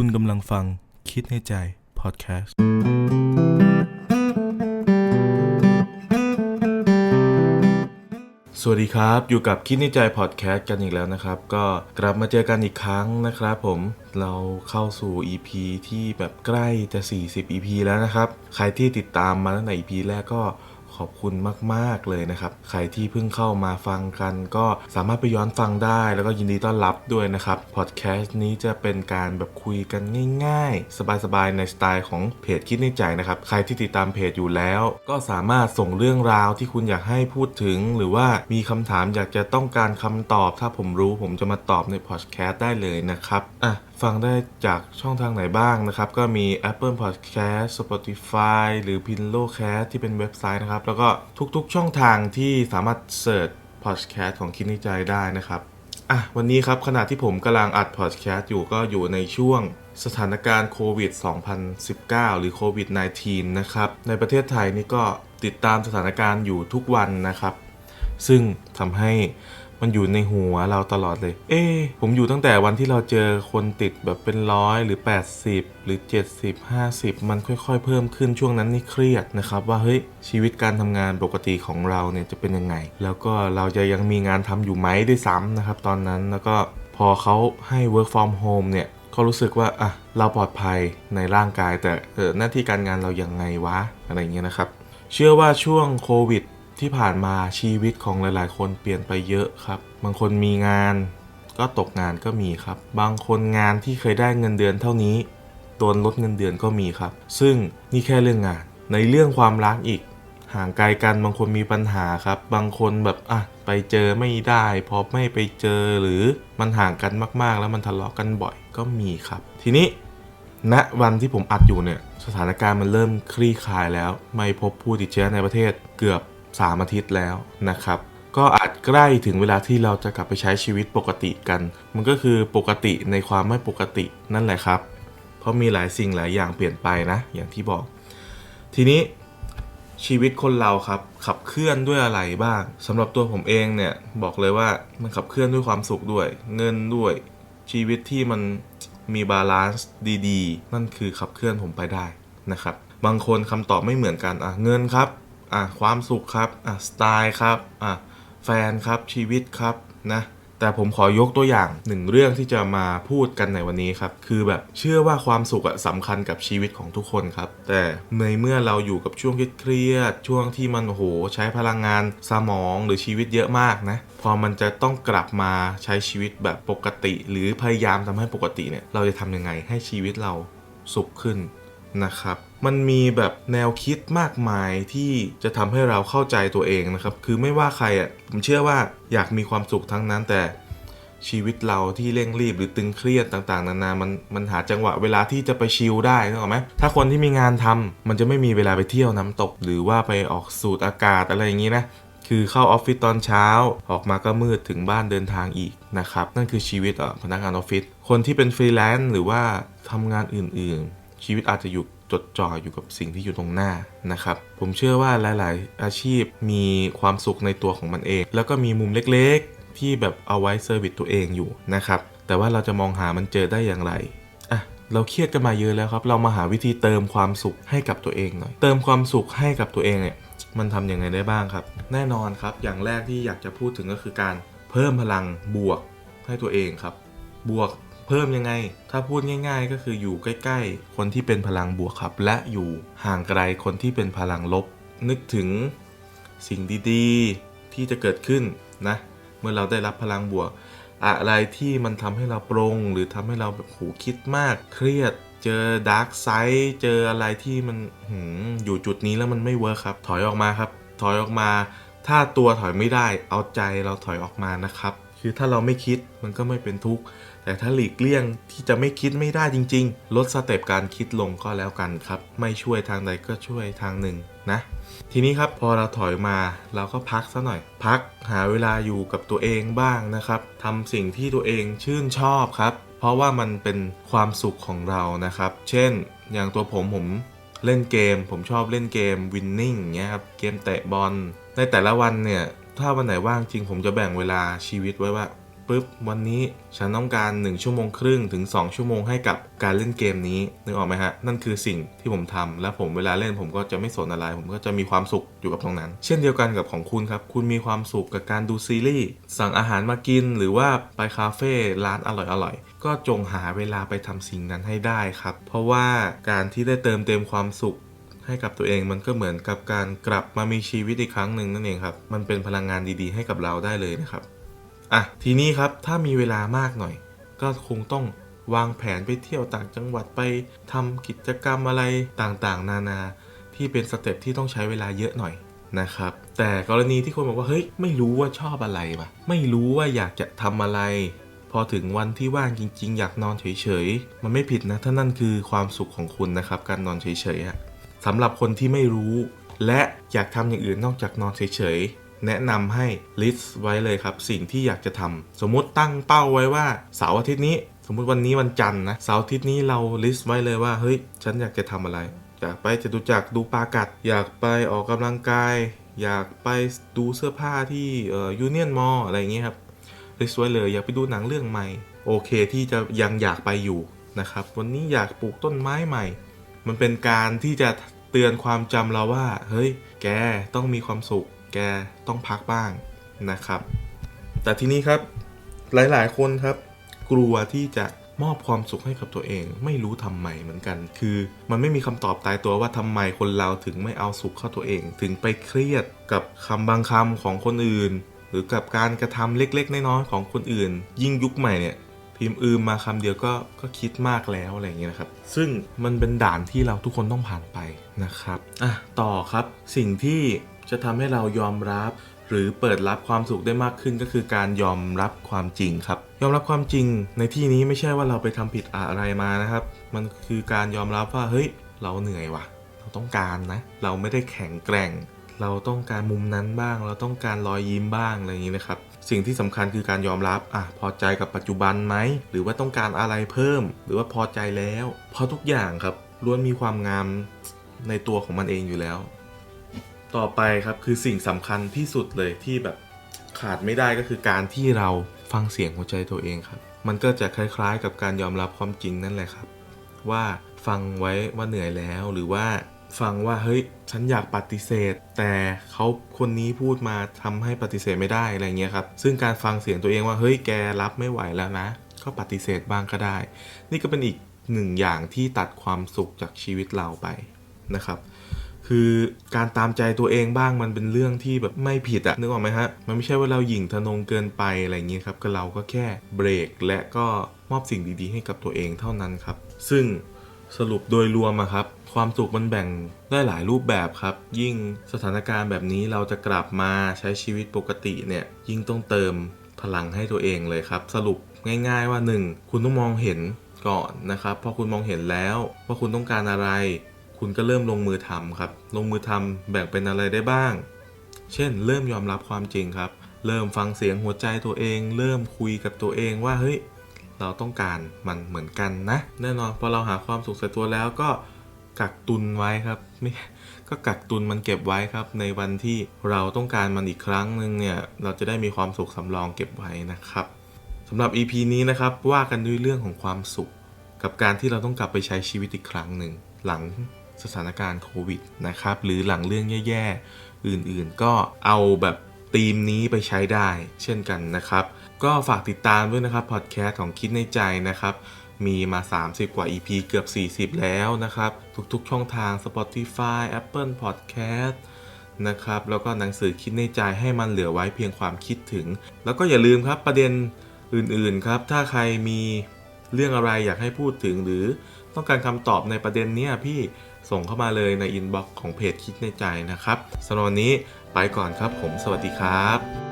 คุณกำลังฟังคิดในใจพอดแคสต์ สวัสดีครับ อยู่กับคิดในใจพอดแคสต์กันอีกแล้วนะครับ ก็กลับมาเจอกันอีกครั้งนะครับผม เราเข้าสู่ EP ที่แบบใกล้จะ 40 EP แล้วนะครับ ใครที่ติดตามมาตั้งแต่ EP แรกก็ ขอบคุณมาก ๆ เลยนะครับ ใครที่เพิ่งเข้ามาฟังกัน ก็สามารถไปย้อนฟังได้ แล้วก็ยินดีต้อนรับด้วยนะครับพอดแคสต์นี้จะเป็นการแบบคุยกันง่าย ๆ สบาย ๆ ในสไตล์ของเพจคิดในใจนะครับ ใครที่ติดตามเพจอยู่แล้ว ก็สามารถส่งเรื่องราวที่คุณอยากให้พูดถึง หรือว่ามีคำถามอยากจะต้องการคำตอบ ถ้าผมรู้ผมจะมาตอบในพอดแคสต์ได้เลยนะครับอะฟังได้จากช่องทางไหนบ้างนะครับ ก็มี Apple Podcast Spotify หรือ Pinlocast ที่เป็นเว็บไซต์นะครับ แล้วก็ทุกๆช่องทางที่สามารถเสิร์ช Podcast ของคิดในใจได้นะครับอะวันนี้ครับขณะที่ผมกำลังอัด Podcast อยู่ก็อยู่ในช่วงสถานการณ์โควิด 2019 หรือโควิด -19 นะครับ ในประเทศไทยนี่ก็ติดตามสถานการณ์อยู่ทุกวันนะครับ ซึ่งทำให้ มันอยู่ในหัวเราตลอดเลย เอ๊ผมอยู่ตั้งแต่วันที่เราเจอคนติดแบบเป็นร้อยหรือ 80 หรือ 70 50 มันค่อยๆ เพิ่มขึ้นช่วงนั้นนี่เครียดนะครับ ว่าเฮ้ยชีวิตการทำงานปกติของเราเนี่ยจะเป็นยังไง แล้วก็เราจะยังมีงานทำอยู่ไหมด้วยซ้ำนะครับตอนนั้นแล้วก็พอเขาให้ work from home เนี่ยก็รู้สึกว่าอะเราปลอดภัยในร่างกายแต่เออหน้าที่การงานเรายังไงวะอะไรอย่างเงี้ยนะครับ เชื่อว่าช่วงโควิด ที่ผ่านมาชีวิตของหลาย ๆ คนเปลี่ยนไปเยอะครับ บางคนมีงานก็ตกงานก็มีครับ บางคนงานที่เคยได้เงินเดือนเท่านี้โดนลดเงินเดือนก็มีครับ ซึ่งนี่แค่เรื่องงาน ในเรื่องความรักอีก ห่างไกลกันบางคนมีปัญหาครับ บางคนแบบอะไปเจอไม่ได้พอไม่ไปเจอหรือมันห่างกันมาก ๆ แล้วมันทะเลาะกันบ่อยก็มีครับ ทีนี้ณวันที่ผมอัดอยู่เนี่ยสถานการณ์มันเริ่มคลี่คลายแล้ว ไม่พบผู้ติดเชื้อในประเทศเกือบ 3 อาทิตย์แล้วนะครับ ก็อาจใกล้ถึงเวลาที่เราจะกลับไปใช้ชีวิตปกติกัน มันก็คือปกติในความไม่ปกตินั่นแหละครับ เพราะมีหลายสิ่งหลายอย่างเปลี่ยนไปนะ อย่างที่บอก ทีนี้ชีวิตคนเราครับขับเคลื่อนด้วยอะไรบ้างสำหรับตัวผมเองเนี่ยบอกเลยว่ามันขับเคลื่อนด้วยความสุขด้วย เงินด้วยชีวิตที่มันมีบาลานซ์ดีๆ นั่นคือขับเคลื่อนผมไปได้นะครับ บางคนคำตอบไม่เหมือนกันอะเงินครับ อะความสุขครับอะสไตล์ครับอะแฟนครับชีวิตครับนะแต่ผมขอยกตัวอย่างหนึ่งเรื่องที่จะมาพูดกันในวันนี้ครับ คือแบบเชื่อว่าความสุขอะสำคัญกับชีวิตของทุกคนครับ แต่ในเมื่อเราอยู่กับช่วงเครียดช่วงที่มันโอ้โหใช้พลังงานสมองหรือชีวิตเยอะมากนะ พอมันจะต้องกลับมาใช้ชีวิตแบบปกติ หรือพยายามทำให้ปกติเนี่ย เราจะทำยังไงให้ชีวิตเราสุขขึ้นนะครับมันมีแบบแนวคิดมากมายที่จะทำให้เราเข้าใจตัวเองนะครับ คือไม่ว่าใครอะผมเชื่อว่าอยากมีความสุขทั้งนั้นแต่ชีวิตเราที่เร่งรีบหรือตึงเครียดต่างๆ นานา มันมันหาจังหวะเวลาที่จะไปชิลได้นึกออกไหมถ้าคนที่มีงานทำมันจะไม่มีเวลาไปเที่ยวน้ำตก หรือว่าไปออกสูดอากาศอะไรอย่างนี้นะ คือเข้าออฟฟิศตอนเช้า ออกมาก็มืดถึงบ้านเดินทางอีกนะครับ นั่นคือชีวิตอะพนักงานออฟฟิศ คนที่เป็นฟรีแลนซ์หรือว่าทำงานอื่นๆ ชีวิตอาจจะอยู่ จดจ่ออยู่กับสิ่งที่อยู่ตรงหน้านะครับ ผมเชื่อว่าหลาย ๆ อาชีพมีความสุขในตัวของมันเอง แล้วก็มีมุมเล็ก ๆ ที่แบบเอาไว้เซอร์วิสตัวเองอยู่นะครับ แต่ว่าเราจะมองหามันเจอได้อย่างไรอะเราเครียดกันมาเยอะแล้วครับ เรามาหาวิธีเติมความสุขให้กับตัวเองหน่อย เติมความสุขให้กับตัวเองเนี่ยมันทำยังไงได้บ้างครับ แน่นอนครับ อย่างแรกที่อยากจะพูดถึงก็คือการเพิ่มพลังบวกให้ตัวเองครับ บวก เพิ่มยังไง ถ้าพูดง่าย ๆ ก็คืออยู่ใกล้ ๆ คนที่เป็นพลังบวกครับ และอยู่ห่างไกลคนที่เป็นพลังลบ นึกถึงสิ่งดีๆที่จะเกิดขึ้นนะ เมื่อเราได้รับพลังบวก อะไรที่มันทำให้เราปรงหรือทำให้เราแบบโหคิดมาก เครียดเจอดาร์กไซด์เจออะไรที่มันหืมอยู่จุดนี้แล้วมันไม่เวิร์คครับ ถอยออกมาครับ ถอยออกมา ถ้าตัวถอยไม่ได้ เอาใจเราถอยออกมานะครับ คือถ้าเราไม่คิดมันก็ไม่เป็นทุกข์ แต่ถ้าหลีกเลี่ยงที่จะไม่คิดไม่ได้จริง ๆ ลดสเต็ปการคิดลงก็แล้วกันครับ ไม่ช่วยทางใดก็ช่วยทางหนึ่งนะ ทีนี้ครับพอเราถอยมาเราก็พักซะหน่อย พักหาเวลาอยู่กับตัวเองบ้างนะครับทำสิ่งที่ตัวเองชื่นชอบครับ เพราะว่ามันเป็นความสุขของเรานะครับ เช่น อย่างตัวผมผมเล่นเกม ผมชอบเล่นเกม Winning เงี้ยครับ เกมเตะบอล ในแต่ละวันเนี่ย ถ้าวันไหนว่างจริงผมจะแบ่งเวลาชีวิตไว้ว่าปุ๊บวันนี้ฉันต้องการ 1 ชั่วโมงครึ่งถึง 2 ชั่วโมงให้กับการเล่นเกมนี้นึกออกไหมฮะ นั่นคือสิ่งที่ผมทำและผมเวลาเล่นผมก็จะไม่สนอะไร ผมก็จะมีความสุขอยู่กับตรงนั้น เช่นเดียวกันกับของคุณครับ คุณมีความสุขกับการดูซีรีส์สั่งอาหารมากิน หรือว่าไปคาเฟ่ร้านอร่อยๆก็จงหาเวลาไปทำสิ่งนั้นให้ได้ครับ เพราะว่าการที่ได้เติมเต็มความสุข ให้กับตัวเองมันก็เหมือนกับการกลับมามีชีวิตอีกครั้งหนึ่งนั่นเองครับ มันเป็นพลังงานดีๆ ให้กับเราได้เลยนะครับอะทีนี้ครับถ้ามีเวลามากหน่อย ก็คงต้องวางแผนไปเที่ยวต่างจังหวัดไปทำกิจกรรมอะไรต่างๆ นานาที่เป็นสเต็ปที่ต้องใช้เวลาเยอะหน่อยนะครับ แต่กรณีที่คนบอกว่าเฮ้ยไม่รู้ว่าชอบอะไรวะไม่รู้ว่าอยากจะทำอะไร พอถึงวันที่ว่างจริง ๆ อยากนอนเฉยๆมันไม่ผิดนะถ้านั่นคือความสุขของคุณนะครับ การนอนเฉยๆอะ สำหรับคนที่ไม่รู้ และอยากทำอย่างอื่นนอกจากนอนเฉยๆ แนะนำให้ list ไว้เลยครับ สิ่งที่อยากจะทำสมมติตั้งเป้าไว้ว่าเสาร์อาทิตย์นี้ สมมติวันนี้วันจันทร์นะเสาร์อาทิตย์นี้เรา list ไว้เลยว่าเฮ้ยฉันอยากจะทำอะไร อยากไปจตุจักรดูปากัด อยากไปออกกำลังกาย อยากไปดูเสื้อผ้าที่ยูเนียนมออะไรอย่างเงี้ยครับลิสต์ไว้เลยอยากไปดูหนังเรื่องใหม่ โอเคที่จะยังอยากไปอยู่นะครับ วันนี้อยากปลูกต้นไม้ใหม่ มันเป็นการที่จะ ตือนความจำเราว่า เฮ้ย แกต้องมีความสุข แกต้องพักบ้างนะครับ แต่ทีนี้ครับหลายๆ คนครับ กลัวที่จะมอบความสุขให้กับตัวเอง ไม่รู้ทำไมเหมือนกัน คือมันไม่มีคำตอบตายตัวว่าทำไมคนเราถึงไม่เอาสุขเข้าตัวเอง ถึงไปเครียดกับคำบางคำของคนอื่น หรือกับการกระทำเล็กๆน้อยๆของคนอื่น ยิ่งยุคใหม่เนี่ย พิมพ์อืมมาคำเดียวก็ก็คิดมากแล้วอะไรอย่างเงี้ยนะครับ ซึ่งมันเป็นด่านที่เราทุกคนต้องผ่านไปนะครับอะต่อครับสิ่งที่จะทำให้เรายอมรับ หรือเปิดรับความสุขได้มากขึ้นก็คือการยอมรับความจริงครับ ยอมรับความจริงในที่นี้ไม่ใช่ว่าเราไปทำผิดอะไรมานะครับ มันคือการยอมรับว่าเฮ้ยเราเหนื่อยว่ะ เราต้องการนะ เราไม่ได้แข็งแกร่ง เราต้องการมุมนั้นบ้าง เราต้องการรอยยิ้มบ้างอะไรอย่างนี้นะครับ สิ่งที่สำคัญคือการยอมรับอะพอใจกับปัจจุบันไหม หรือว่าต้องการอะไรเพิ่ม หรือว่าพอใจแล้วเพราะทุกอย่างครับล้วนมีความงามในตัวของมันเองอยู่แล้ว ต่อไปครับคือสิ่งสำคัญที่สุดเลยที่แบบขาดไม่ได้ก็คือการที่เราฟังเสียงหัวใจตัวเองครับ มันก็จะคล้ายๆ กับการยอมรับความจริงนั่นแหละครับ ว่าฟังไว้ว่าเหนื่อยแล้วหรือว่า ฟังว่าเฮ้ยฉันอยากปฏิเสธ แต่เขาคนนี้พูดมาทำให้ปฏิเสธไม่ได้อะไรเงี้ยครับซึ่งการฟังเสียงตัวเองว่าเฮ้ยแกรับไม่ไหวแล้วนะ ก็ปฏิเสธบ้างก็ได้ นี่ก็เป็นอีกหนึ่งอย่างที่ตัดความสุขจากชีวิตเราไปนะครับคือการตามใจตัวเองบ้างมันเป็นเรื่องที่แบบไม่ผิดอะนึกออกไหมฮะ มันไม่ใช่ว่าเราหยิ่งทะนงเกินไปอะไรเงี้ยครับก็เราก็แค่เบรกและก็มอบสิ่งดีๆ ให้กับตัวเองเท่านั้นครับ ซึ่ง สรุปโดยรวมอะครับ ความสุขมันแบ่งได้หลายรูปแบบครับ ยิ่งสถานการณ์แบบนี้เราจะกลับมาใช้ชีวิตปกติเนี่ย ยิ่งต้องเติมพลังให้ตัวเองเลยครับ สรุปง่าย ๆว่า 1. คุณต้องมองเห็นก่อนนะครับพอคุณมองเห็นแล้วว่าคุณต้องการอะไร คุณก็เริ่มลงมือทำครับ ลงมือทำแบ่งเป็นอะไรได้บ้าง เช่น เริ่มยอมรับความจริงครับ เริ่มฟังเสียงหัวใจตัวเอง เริ่มคุยกับตัวเองว่าเฮ้ย เราต้องการมันเหมือนกันนะ แน่นอนพอเราหาความสุขใส่ตัวแล้วก็กักตุนไว้ครับไม่ก็กักตุนมันเก็บไว้ครับ ในวันที่เราต้องการมันอีกครั้งหนึ่งเนี่ยเราจะได้มีความสุขสำรองเก็บไว้นะครับสำหรับ EP นี้นะครับว่ากันด้วยเรื่องของความสุข กับการที่เราต้องกลับไปใช้ชีวิตอีกครั้งหนึ่งหลังสถานการณ์โควิดนะครับหรือหลังเรื่องแย่ๆอื่นๆ ก็เอาแบบ ธีมนี้ไปใช้ได้เช่นกันนะครับ ก็ฝากติดตามด้วยนะครับพอดแคสต์ของคิดในใจนะครับ มีมา 30 กว่า EP เกือบ 40 แล้วนะครับ ทุกๆ ช่องทาง Spotify Apple Podcast นะครับ แล้วก็หนังสือคิดในใจให้มันเหลือไว้เพียงความคิดถึง แล้วก็อย่าลืมครับประเด็นอื่นๆครับ ถ้าใครมีเรื่องอะไรอยากให้พูดถึงหรือต้องการคำตอบในประเด็นนี้พี่ส่งเข้ามาเลยในอินบ็อกซ์ของเพจคิดในใจนะครับสำหรับวันนี้ ก่อนครับผม สวัสดีครับ